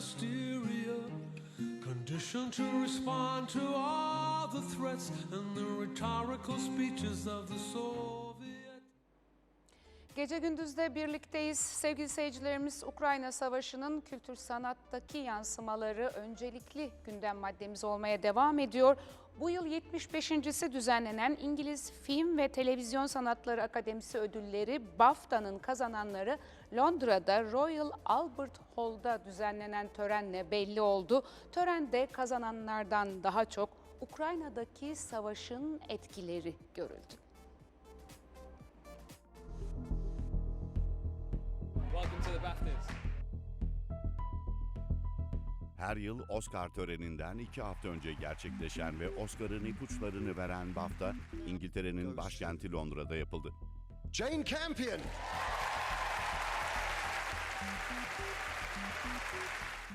hysteria, conditioned to respond to all the threats and the rhetorical speeches of the Soviet. Gece gündüzde birlikteyiz. Sevgili seyircilerimiz Ukrayna Savaşı'nın kültür sanattaki yansımaları öncelikli gündem maddemiz olmaya devam ediyor. Bu yıl 75.si düzenlenen İngiliz Film ve Televizyon Sanatları Akademisi ödülleri BAFTA'nın kazananları Londra'da Royal Albert Hall'da düzenlenen törenle belli oldu. Törende kazananlardan daha çok Ukrayna'daki savaşın etkileri görüldü. Her yıl Oscar töreninden iki hafta önce gerçekleşen ve Oscar'ın ipuçlarını veren BAFTA, İngiltere'nin başkenti Londra'da yapıldı. Jane Campion.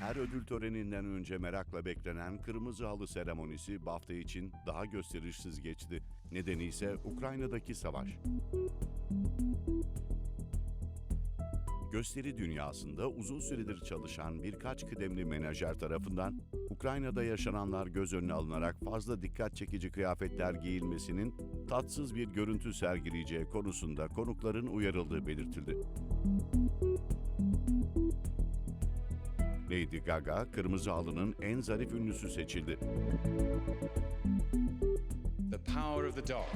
Her ödül töreninden önce merakla beklenen kırmızı halı seremonisi BAFTA için daha gösterişsiz geçti. Nedeni ise Ukrayna'daki savaş. Gösteri dünyasında uzun süredir çalışan birkaç kıdemli menajer tarafından Ukrayna'da yaşananlar göz önüne alınarak fazla dikkat çekici kıyafetler giyilmesinin tatsız bir görüntü sergileyeceği konusunda konukların uyarıldığı belirtildi. Lady Gaga, Kırmızı Halı'nın en zarif ünlüsü seçildi. The power of the dog.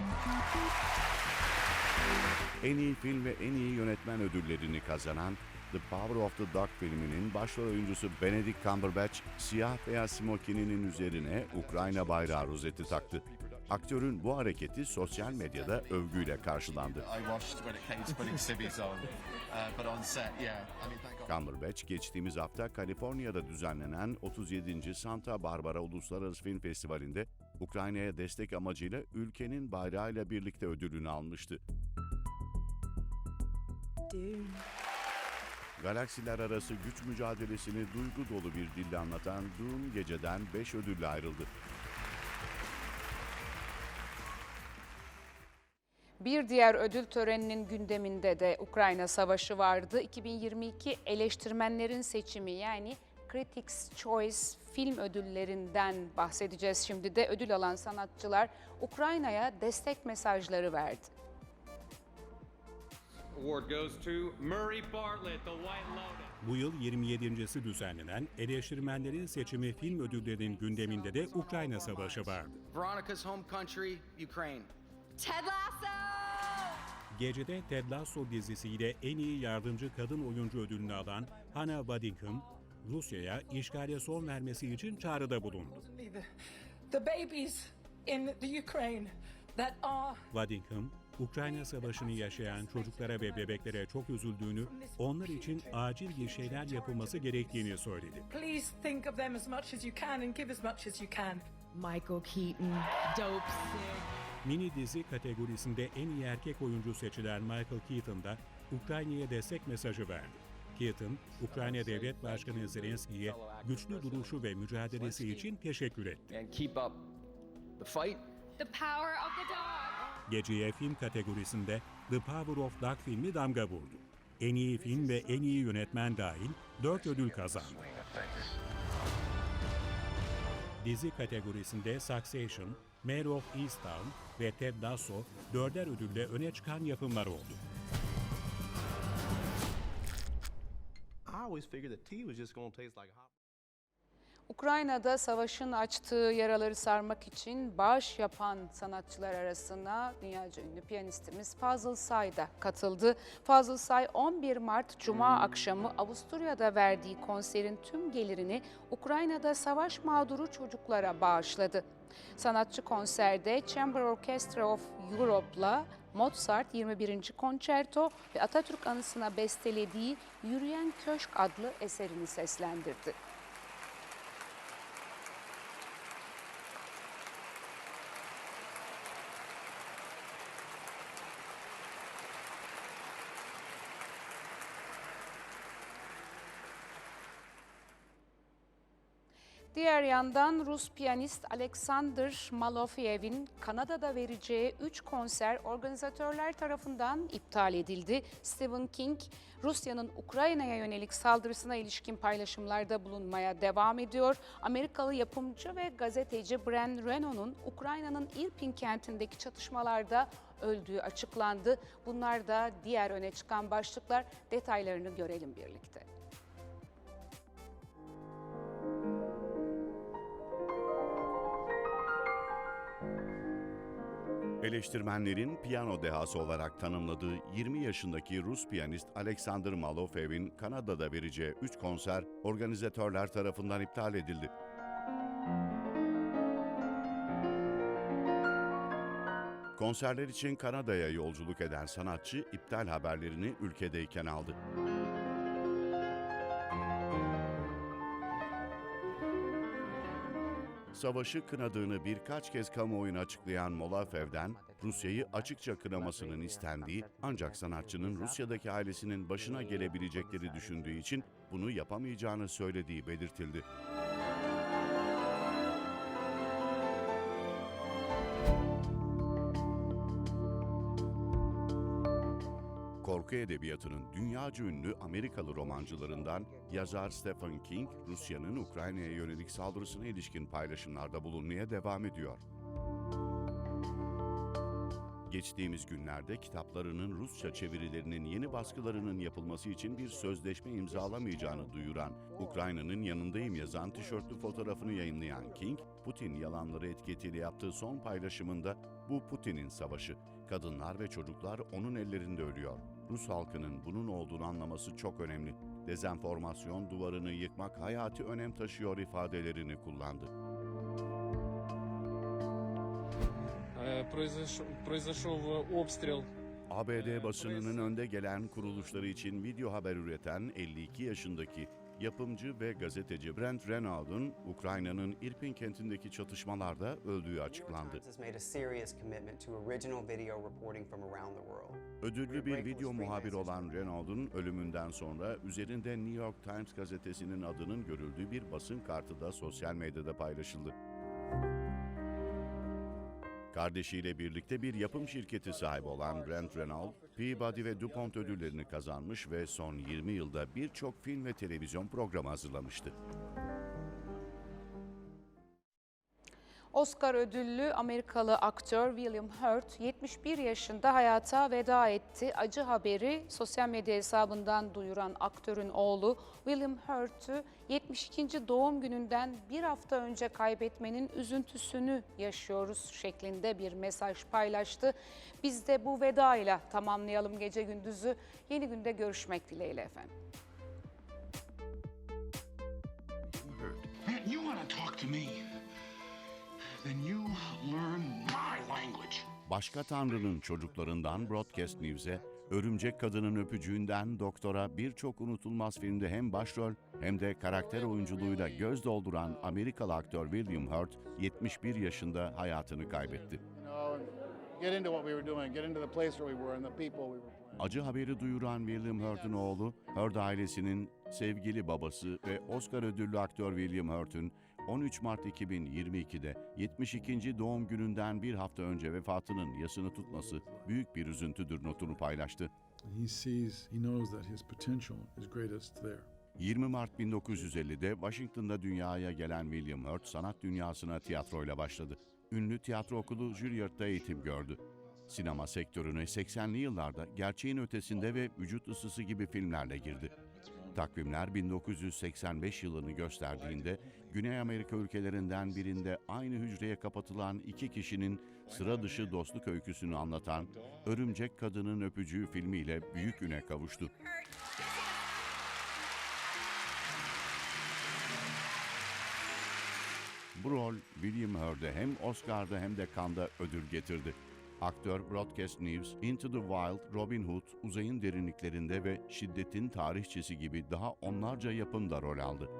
En iyi film ve en iyi yönetmen ödüllerini kazanan The Power of the Dog filminin başrol oyuncusu Benedict Cumberbatch, siyah beyaz smokininin üzerine Ukrayna bayrağı rozeti taktı. Aktörün bu hareketi sosyal medyada övgüyle karşılandı. Uh. Cumberbatch geçtiğimiz hafta Kaliforniya'da düzenlenen 37. Santa Barbara Uluslararası Film Festivali'nde Ukrayna'ya destek amacıyla ülkenin bayrağıyla birlikte ödülünü almıştı. Galaksiler arası güç mücadelesini duygu dolu bir dille anlatan Doom geceden 5 ödülle ayrıldı. Bir diğer ödül töreninin gündeminde de Ukrayna Savaşı vardı. 2022 eleştirmenlerin seçimi yani Critics' Choice film ödüllerinden bahsedeceğiz şimdi de. Ödül alan sanatçılar Ukrayna'ya destek mesajları verdi. Award goes to Murray Bartlett, The White Lotus. Bu yıl 27.si düzenlenen eleştirmenlerin seçimi film ödüllerinin gündeminde de Ukrayna Savaşı vardı. Ted Lasso! Gecede Ted Lasso dizisiyle en iyi yardımcı kadın oyuncu ödülünü alan Hannah Waddingham, Rusya'ya işgale son vermesi için çağrıda bulundu. the, the babies in the Ukraine that are Waddingham, Ukrayna Savaşı'nı yaşayan çocuklara ve bebeklere çok üzüldüğünü, onlar için acil bir şeyler yapılması gerektiğini söyledi. please think of them as much as you can and give as much as you can. Michael Keaton, dope sick. Mini dizi kategorisinde en iyi erkek oyuncu seçilen Michael Keaton da Ukrayna'ya destek mesajı verdi. Keaton, Ukrayna Devlet Başkanı Zelenski'ye güçlü duruşu ve mücadelesi için teşekkür etti. Geceye film kategorisinde The Power of Dog filmi damga vurdu. En iyi film ve en iyi yönetmen dahil 4 ödül kazandı. Dizi kategorisinde Succession, Mayor of Easttown ve Ted Lasso dörder ödülle öne çıkan yapımlar oldu. I always figured that tea was just to taste like hot. Ukrayna'da savaşın açtığı yaraları sarmak için bağış yapan sanatçılar arasına dünyaca ünlü piyanistimiz Fazıl Say da katıldı. Fazıl Say 11 Mart Cuma akşamı Avusturya'da verdiği konserin tüm gelirini Ukrayna'da savaş mağduru çocuklara bağışladı. Sanatçı konserde Chamber Orchestra of Europe'la Mozart 21. Konçerto ve Atatürk anısına bestelediği Yürüyen Köşk adlı eserini seslendirdi. Diğer yandan Rus piyanist Alexander Malofeyev'in Kanada'da vereceği 3 konser organizatörler tarafından iptal edildi. Stephen King, Rusya'nın Ukrayna'ya yönelik saldırısına ilişkin paylaşımlarda bulunmaya devam ediyor. Amerikalı yapımcı ve gazeteci Bren Reno'nun Ukrayna'nın Irpin kentindeki çatışmalarda öldüğü açıklandı. Bunlar da diğer öne çıkan başlıklar. Detaylarını görelim birlikte. Eleştirmenlerin piyano dehası olarak tanımladığı 20 yaşındaki Rus piyanist Alexander Malofev'in Kanada'da vereceği 3 konser organizatörler tarafından iptal edildi. Konserler için Kanada'ya yolculuk eden sanatçı iptal haberlerini ülkedeyken aldı. Savaşı kınadığını birkaç kez kamuoyuna açıklayan Molafev'den Rusya'yı açıkça kınamasının istendiği ancak sanatçının Rusya'daki ailesinin başına gelebilecekleri düşündüğü için bunu yapamayacağını söylediği belirtildi. Korku edebiyatının dünyaca ünlü Amerikalı romancılarından yazar Stephen King, Rusya'nın Ukrayna'ya yönelik saldırısına ilişkin paylaşımlarda bulunmaya devam ediyor. Geçtiğimiz günlerde kitaplarının Rusça çevirilerinin yeni baskılarının yapılması için bir sözleşme imzalamayacağını duyuran, Ukrayna'nın yanındayım yazan tişörtlü fotoğrafını yayınlayan King, Putin yalanları etiketiyle yaptığı son paylaşımında bu Putin'in savaşı, kadınlar ve çocuklar onun ellerinde ölüyor. Rus halkının bunun olduğunu anlaması çok önemli. Dezenformasyon duvarını yıkmak hayati önem taşıyor ifadelerini kullandı. Э, Произошел, произошел э, обстрел ABD basınının önde gelen kuruluşları için video haber üreten 52 yaşındaki yapımcı ve gazeteci Brent Renaud'un Ukrayna'nın Irpin kentindeki çatışmalarda öldüğü açıklandı. Ödüllü bir video muhabiri olan Renaud'un ölümünden sonra üzerinde New York Times gazetesinin adının görüldüğü bir basın kartı da sosyal medyada paylaşıldı. Kardeşiyle birlikte bir yapım şirketi sahibi olan Brent Renaud, Peabody ve DuPont ödüllerini kazanmış ve son 20 yılda birçok film ve televizyon programı hazırlamıştı. Oscar ödüllü Amerikalı aktör William Hurt 71 yaşında hayata veda etti. Acı haberi sosyal medya hesabından duyuran aktörün oğlu William Hurt'ü 72. doğum gününden bir hafta önce kaybetmenin üzüntüsünü yaşıyoruz şeklinde bir mesaj paylaştı. Biz de bu vedayla tamamlayalım gece gündüzü. Yeni günde görüşmek dileğiyle efendim. You want to talk to me? Then you learn my language. Başka Tanrı'nın çocuklarından Broadcast News'e, Örümcek Kadının öpücüğünden Doktor'a birçok unutulmaz filmde hem başrol hem de karakter oyunculuğuyla göz dolduran Amerikalı aktör William Hurt 71 yaşında hayatını kaybetti. You know, and get into what we were doing, get into the place where we were and the people we were playing. Acı haberi duyuran William Hurt'un oğlu, Hurt ailesinin sevgili babası ve Oscar ödüllü aktör William Hurt'un 13 Mart 2022'de 72. doğum gününden bir hafta önce vefatının yasını tutması büyük bir üzüntüdür notunu paylaştı. He sees, he knows that his potential is greatest there. 20 Mart 1950'de Washington'da dünyaya gelen William Hurt sanat dünyasına tiyatroyla başladı. Ünlü tiyatro okulu Juilliard'da eğitim gördü. Sinema sektörüne 80'li yıllarda gerçeğin ötesinde ve vücut ısısı gibi filmlerle girdi. Takvimler 1985 yılını gösterdiğinde Güney Amerika ülkelerinden birinde aynı hücreye kapatılan iki kişinin sıra dışı dostluk öyküsünü anlatan Örümcek Kadının Öpücüğü filmiyle büyük üne kavuştu. Bu rol William Hurt'e hem Oscar'da hem de Cannes'da ödül getirdi. Aktör Broadcast News, Into the Wild, Robin Hood, Uzayın Derinliklerinde ve Şiddetin Tarihçesi gibi daha onlarca yapımda rol aldı.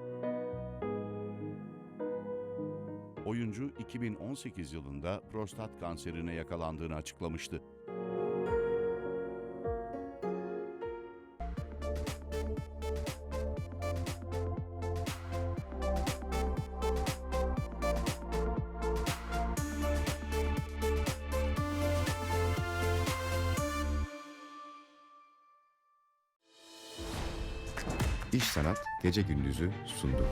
Oyuncu 2018 yılında prostat kanserine yakalandığını açıklamıştı. İş Sanat Gece Gündüz'ü sundu.